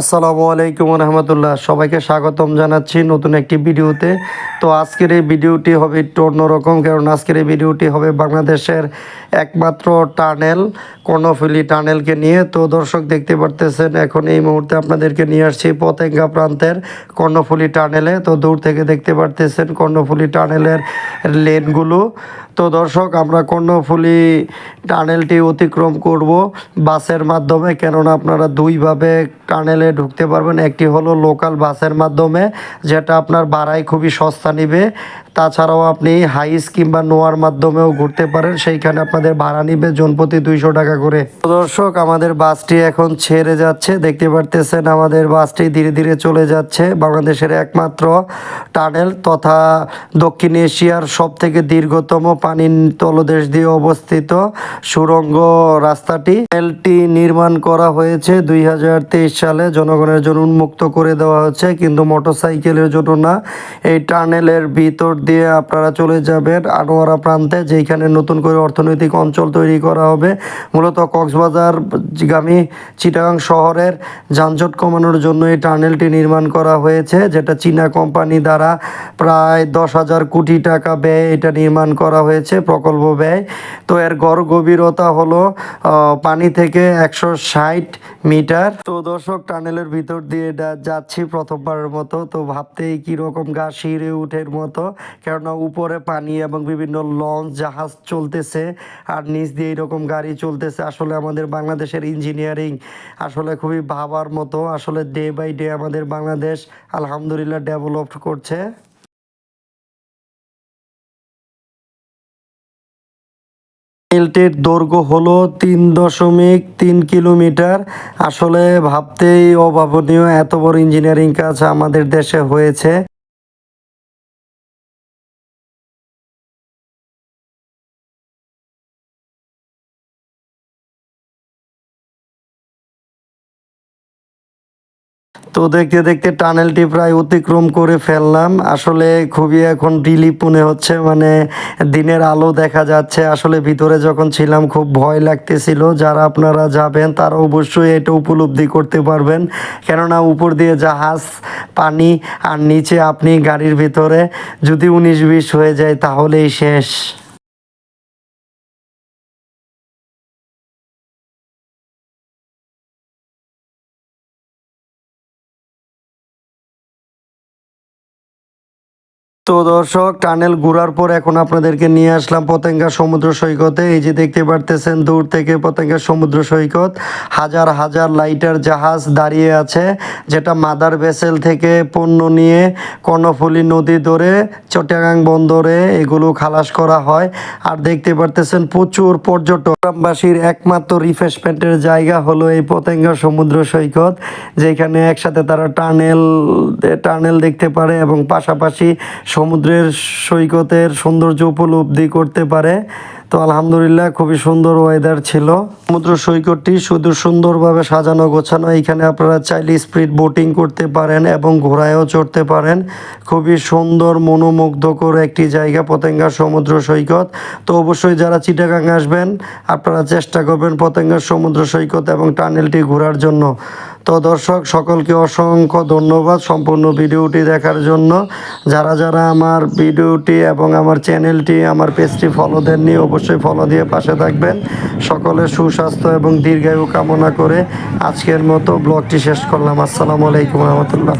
আসসালামু আলাইকুম রহমতুল্লাহ। সবাইকে স্বাগতম জানাচ্ছি নতুন একটি ভিডিওতে। তো আজকের এই ভিডিওটি হবে একটু অন্যরকম কারণ আজকের এই ভিডিওটি হবে বাংলাদেশের একমাত্র টানেল, কর্ণফুলি টানেলকে নিয়ে। তো দর্শক দেখতে পারতেছেন, এখন এই মুহূর্তে আপনাদেরকে নিয়ে আসছি পতেঙ্গা প্রান্তের কর্ণফুলি টানেলে। তো দূর থেকে দেখতে পারতেছেন কর্ণফুলি টানেলের লেনগুলো। তো দর্শক, আমরা কর্ণফুলি টানেলটি অতিক্রম করব বাসের মাধ্যমে, কেননা আপনারা দুইভাবে টানেলে ঢুকতে পারবেন। একটি হলো লোকাল বাসের মাধ্যমে, যেটা আপনার ভাড়ায় খুবই সস্তা নিবে। তাছাড়াও আপনি হাইস কিংবা নোয়ার মাধ্যমেও ঘুরতে পারেন। সেইখানে আপনাদের ভাড়া নিবে জনপ্রতি দুইশো টাকা করে। দর্শক, আমাদের বাসটি এখন ছেড়ে যাচ্ছে। দেখতে পারতেছেন, আমাদের বাসটি ধীরে ধীরে চলে যাচ্ছে। বাংলাদেশের একমাত্র টানেল তথা দক্ষিণ এশিয়ার সব থেকে দীর্ঘতম পানির তলদেশ দিয়ে অবস্থিত সুরঙ্গ রাস্তাটি। টানেলটি নির্মাণ করা হয়েছে দুই হাজার তেইশ সালে। জনগণের জন্য উন্মুক্ত করে দেওয়া হচ্ছে, কিন্তু মোটরসাইকেলের জন্য না। এই টানেলের ভিতর দিয়ে আপনারা চলে যাবেন আনোয়ারা প্রান্তে যেখানে নতুন করে অর্থনৈতিক অঞ্চল তৈরি করা হবে। মূলত কক্সবাজার, গামী, চিটাগাং শহরের যানজট কমানোর জন্য এই টানেলটি নির্মাণ করা হয়েছে, যেটা চীনা কোম্পানি দ্বারা প্রায় দশ হাজার কোটি টাকা ব্যয় এটা নির্মাণ করা হয়েছে, প্রকল্প ব্যয়। তো এর গড় গভীরতা হলো পানি থেকে একশো ষাট মিটার। তো দর্শক টানেলের ভিতর দিয়ে যাচ্ছি প্রথমবারের মতো। তো ভাবতেই কীরকম গা শিরে উঠের মতো, কেননা উপরে পানি এবং বিভিন্ন লঞ্চ, জাহাজ চলতেছে আর নিচ দিয়ে এরকম গাড়ি চলতেছে। আসলে আমাদের বাংলাদেশের ইঞ্জিনিয়ারিং আসলে খুবই ভাবার মতো। আসলে ডে বাই ডে আমাদের বাংলাদেশ আলহামদুলিল্লাহ ডেভেলপ করছে। রেলটির দৈর্ঘ্য হলো তিন দশমিক তিন কিলোমিটার। আসলে ভাবতেই অভাবনীয়, এত বড় ইঞ্জিনিয়ারিং কাজ আমাদের দেশে হয়েছে। তো দেখতে দেখতে টানেলটি প্রায় অতিক্রম করে ফেললাম। আসলে খুবই এখন রিলিফ মনে হচ্ছে মানে দিনের আলো দেখা যাচ্ছে। আসলে ভিতরে যখন ছিলাম খুব ভয় লাগতেছিল, যারা আপনারা যাবেন তারা অবশ্যই এটা উপলব্ধি করতে পারবেন। কেননা উপর দিয়ে জাহাজ, পানি আর নিচে আপনি গাড়ির ভিতরে, যদি উনিশ বিশ হয়ে যায় তাহলেই শেষ। তো দর্শক, টানেল ঘোরার পর এখন আপনাদেরকে নিয়ে আসলাম পতেঙ্গা সমুদ্র সৈকতে। এই যে দেখতে পারতেছেন, দূর থেকে পতেঙ্গা সমুদ্র সৈকত। হাজার হাজার লাইটার জাহাজ দাঁড়িয়ে আছে, যেটা মাদার ভেসেল থেকে পণ্য নিয়ে কর্ণফুলী নদী ধরে চট্টগ্রাম বন্দরে এগুলো খালাস করা হয়। আর দেখতে পারতেছেন, প্রচুর পর্যটক। গ্রামবাসীর একমাত্র রিফ্রেশমেন্টের জায়গা হলো এই পতেঙ্গা সমুদ্র সৈকত, যেখানে একসাথে তারা টানেল টানেল দেখতে পারে এবং পাশাপাশি সমুদ্রের সৈকতের সৌন্দর্য উপলব্ধি করতে পারে। তো আলহামদুলিল্লাহ, খুবই সুন্দর ওয়েদার ছিল। সমুদ্র সৈকতটি শুধু সুন্দরভাবে সাজানো গোছানো। এখানে আপনারা চাইলে স্পিড বোটিং করতে পারেন এবং ঘোড়ায়ও চড়তে পারেন। খুবই সুন্দর, মনোমুগ্ধকর একটি জায়গা, পতেঙ্গা সমুদ্র সৈকত। তো অবশ্যই যারা চিটাগাং আসবেন, আপনারা চেষ্টা করবেন পতেঙ্গা সমুদ্র সৈকত এবং টানেলটি ঘোরার জন্য। তো দর্শক, সকলকে অসংখ্য ধন্যবাদ সম্পূর্ণ ভিডিওটি দেখার জন্য। যারা যারা আমার ভিডিওটি এবং আমার চ্যানেলটি, আমার পেজটি ফলো দেননি, অবশ্যই ফলো দিয়ে পাশে থাকবেন। সকলে সুস্বাস্থ্য এবং দীর্ঘায়ু কামনা করে আজকের মতো ব্লগটি শেষ করলাম। আসসালামু আলাইকুম রহমতুল্লাহ।